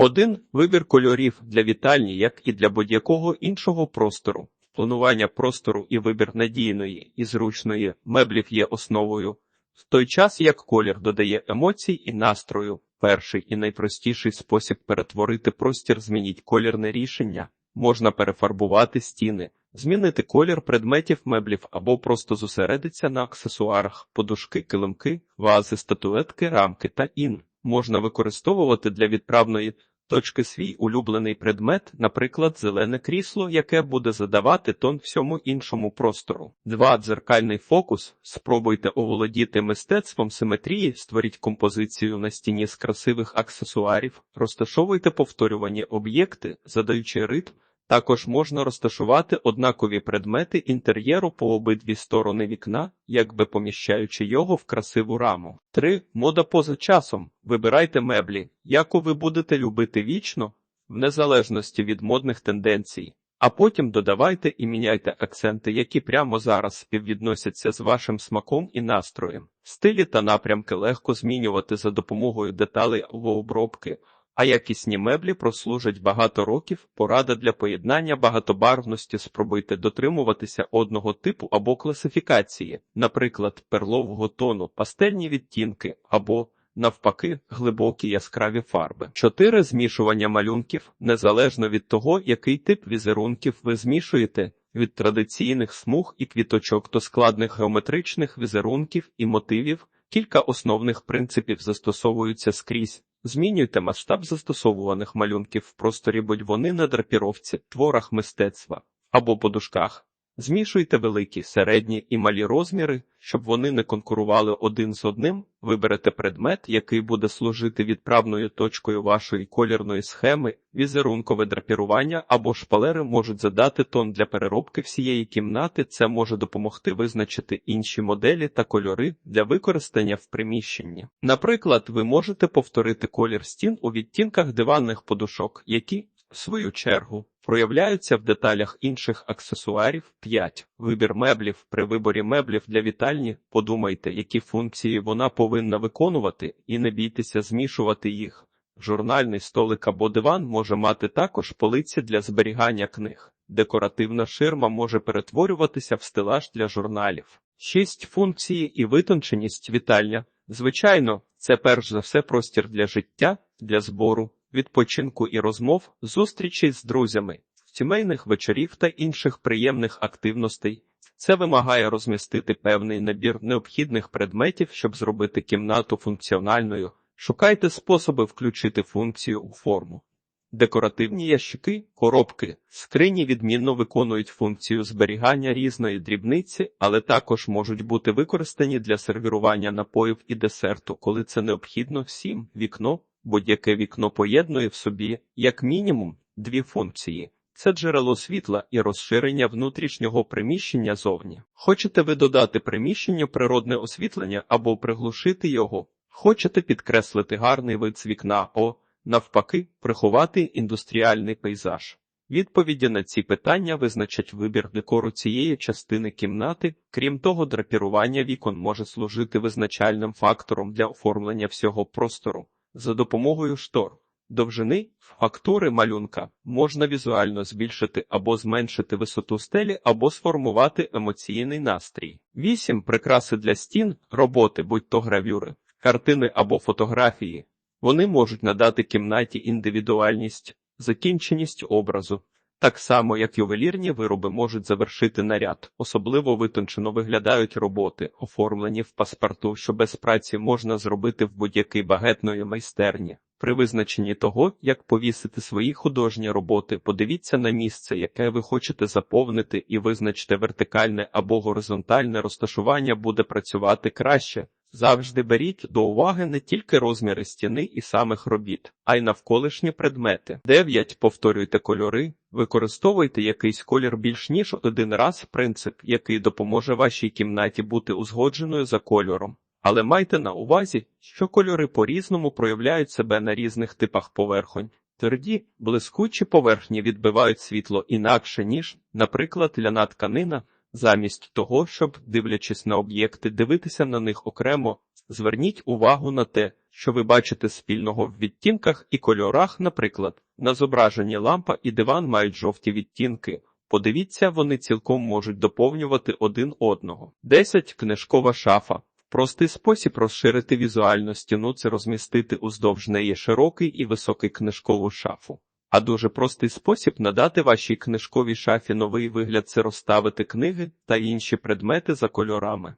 1. Вибір кольорів для вітальні, як і для будь-якого іншого простору. Планування простору і вибір надійної і зручної меблів є основою. В той час як колір додає емоцій і настрою. Перший і найпростіший спосіб перетворити простір змініть колірне рішення. Можна перефарбувати стіни, змінити колір предметів меблів або просто зосередитися на аксесуарах, подушки, килимки, вази, статуетки, рамки та ін. Можна використовувати для відправної точки свій улюблений предмет, наприклад, зелене крісло, яке буде задавати тон всьому іншому простору. 2. Дзеркальний фокус. Спробуйте оволодіти мистецтвом симетрії, створіть композицію на стіні з красивих аксесуарів, розташовуйте повторювані об'єкти, задаючи ритм. Також можна розташувати однакові предмети інтер'єру по обидві сторони вікна, якби поміщаючи його в красиву раму. 3. Мода поза часом. Вибирайте меблі, яку ви будете любити вічно, в незалежності від модних тенденцій. А потім додавайте і міняйте акценти, які прямо зараз співвідносяться з вашим смаком і настроєм. Стилі та напрямки легко змінювати за допомогою деталей або обробки а якісні меблі прослужать багато років. Порада для поєднання багатобарвності спробуйте дотримуватися одного типу або класифікації, наприклад, перлового тону, пастельні відтінки або. Навпаки, глибокі яскраві фарби. 4. Змішування малюнків незалежно від того, який тип візерунків ви змішуєте, від традиційних смуг і квіточок до складних геометричних візерунків і мотивів, кілька основних принципів застосовуються скрізь. Змінюйте масштаб застосовуваних малюнків в просторі, будь вони на драпіровці, творах мистецтва або подушках. Змішуйте великі, середні і малі розміри, щоб вони не конкурували один з одним. Виберете предмет, який буде служити відправною точкою вашої колірної схеми, візерункове драпірування або шпалери можуть задати тон для переробки всієї кімнати. Це може допомогти визначити інші моделі та кольори для використання в приміщенні. Наприклад, ви можете повторити колір стін у відтінках диванних подушок, які, в свою чергу, проявляються в деталях інших аксесуарів. 5. Вибір меблів. При виборі меблів для вітальні подумайте, які функції вона повинна виконувати, і не бійтеся змішувати їх. Журнальний столик або диван може мати також полиці для зберігання книг. Декоративна ширма може перетворюватися в стелаж для журналів. 6. Функції і витонченість вітальня. Звичайно, це перш за все простір для життя, для збору, відпочинку і розмов, зустрічей з друзями, сімейних вечорів та інших приємних активностей. Це вимагає розмістити певний набір необхідних предметів, щоб зробити кімнату функціональною. Шукайте способи включити функцію у форму. Декоративні ящики, коробки, скрині відмінно виконують функцію зберігання різної дрібниці, але також можуть бути використані для сервірування напоїв і десерту, коли це необхідно всім. Вікно, будь-яке вікно поєднує в собі, як мінімум, дві функції. Це джерело світла і розширення внутрішнього приміщення зовні. Хочете ви додати приміщенню природне освітлення або приглушити його? Хочете підкреслити гарний вид з вікна, о, навпаки, приховати індустріальний пейзаж. Відповіді на ці питання визначать вибір декору цієї частини кімнати, крім того, драпірування вікон може служити визначальним фактором для оформлення всього простору за допомогою штор. Довжини фактури малюнка можна візуально збільшити або зменшити висоту стелі, або сформувати емоційний настрій. 8. Прикраси для стін, роботи, будь то гравюри, картини або фотографії. Вони можуть надати кімнаті індивідуальність, закінченість образу. Так само, як ювелірні вироби можуть завершити наряд, особливо витончено виглядають роботи, оформлені в паспорту, що без праці можна зробити в будь-якій багетної майстерні. При визначенні того, як повісити свої художні роботи, подивіться на місце, яке ви хочете заповнити, і визначте вертикальне або горизонтальне розташування буде працювати краще. Завжди беріть до уваги не тільки розміри стіни і самих робіт, а й навколишні предмети. 9. Повторюйте кольори, використовуйте якийсь колір більш ніж один раз принцип, який допоможе вашій кімнаті бути узгодженою за кольором. Але майте на увазі, що кольори по-різному проявляють себе на різних типах поверхонь. Тверді, блискучі поверхні відбивають світло інакше, ніж, наприклад, ляна тканина. Замість того, щоб, дивлячись на об'єкти, дивитися на них окремо, Зверніть увагу на те, що ви бачите спільного в відтінках і кольорах, наприклад, на зображенні лампа і диван мають жовті відтінки. Подивіться, вони цілком можуть доповнювати один одного. 10. Книжкова шафа. Простий спосіб розширити візуальну стіну це розмістити уздовж неї широкий і високий книжкову шафу. А дуже простий спосіб надати вашій книжковій шафі новий вигляд це розставити книги та інші предмети за кольорами.